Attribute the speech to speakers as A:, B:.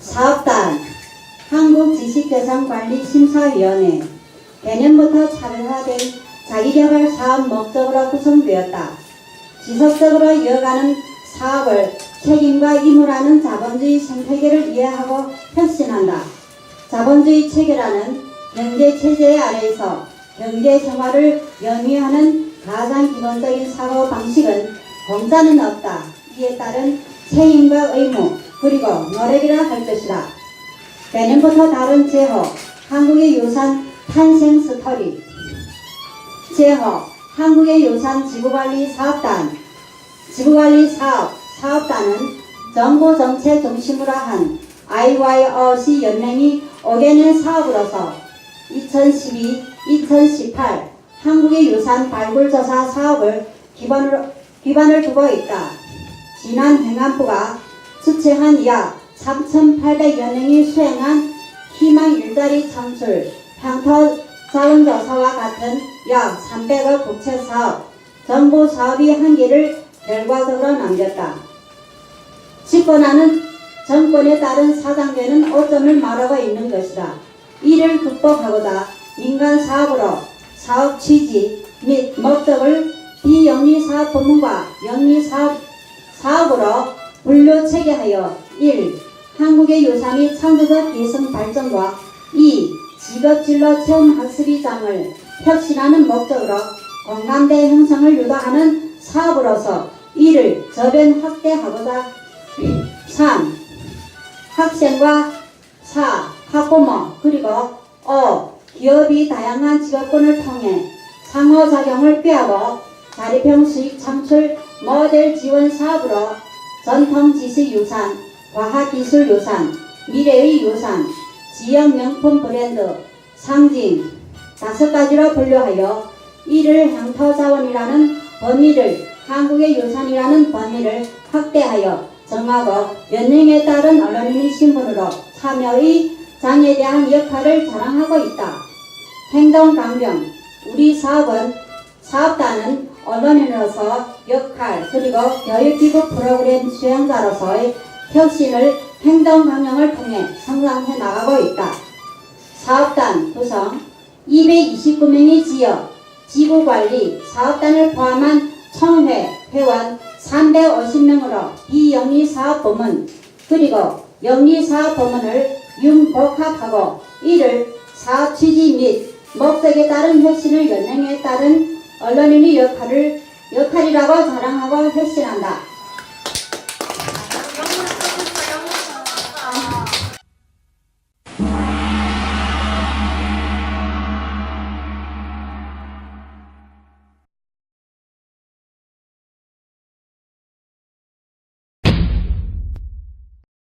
A: 사업단 한국지식재산관리심사위원회 개년부터 차별화된 자기개발 사업 목적으로 구성되었다. 지속적으로 이어가는 사업을 책임과 의무라는 자본주의 생태계를 이해하고 혁신한다. 자본주의 체계라는 경제 체제 아래에서 경제 생활을 영위하는 가장 기본적인 사고 방식은 공짜는 없다. 이에 따른 책임과 의무 그리고 노력이라 할 것이다. 내년부터 다른 제호 한국의 유산 탄생 스토리 제호 한국의 유산 지구관리 사업단 지구관리 사업 사업단은 정부 정책 중심으로 한 IYOC 연맹이 5개년 사업으로서 2012, 2018 한국의 유산 발굴 조사 사업을 기반으로, 기반을 두고 있다. 지난 행안부가 주최한 약 3,800여 명이 수행한 희망 일자리 창출, 향토 자원조사와 같은 약 300억 국채 사업, 정부 사업이 한계를 결과적으로 남겼다. 집권하는 정권에 따른 사장되는 오점을 말하고 있는 것이다. 이를 극복하고자 민간 사업으로 사업 취지 및 목적을 비영리 사업 부문과 영리 사업 사업으로 분류 체계하여 1. 한국의 유산 및 창조적 기성 발전과 2. 직업진로 체험 학습이장을 혁신하는 목적으로 공감대 형성을 유도하는 사업으로서 이를 저변 확대하고자 3. 학생과 4. 학부모 그리고 5. 기업이 다양한 직업군을 통해 상호작용을 꾀하고 수익 창출 모델 지원 사업으로 전통 지식 유산, 과학기술 유산, 미래의 유산, 지역 명품 브랜드, 상징 다섯 가지로 분류하여 이를 향토자원이라는 범위를 한국의 유산이라는 범위를 확대하여 정하고 연령에 따른 언론인의 신분으로 참여의 장에 대한 역할을 자랑하고 있다. 행동 강령 우리 사업은 사업단은 언론인으로서 역할 그리고 교육기구 프로그램 수행자로서의 혁신을 행동 강령을 통해 성장해 나가고 있다. 사업단 구성 229명의 지역 지구관리 사업단을 포함한 총회 회원 350명으로 비영리 사업 부문 그리고 영리 사업 부문을 융복합하고 이를 사업 취지 및 목적에 따른 혁신을 연령에 따른 언론인의 역할을 역할이라고 자랑하고 혁신한다.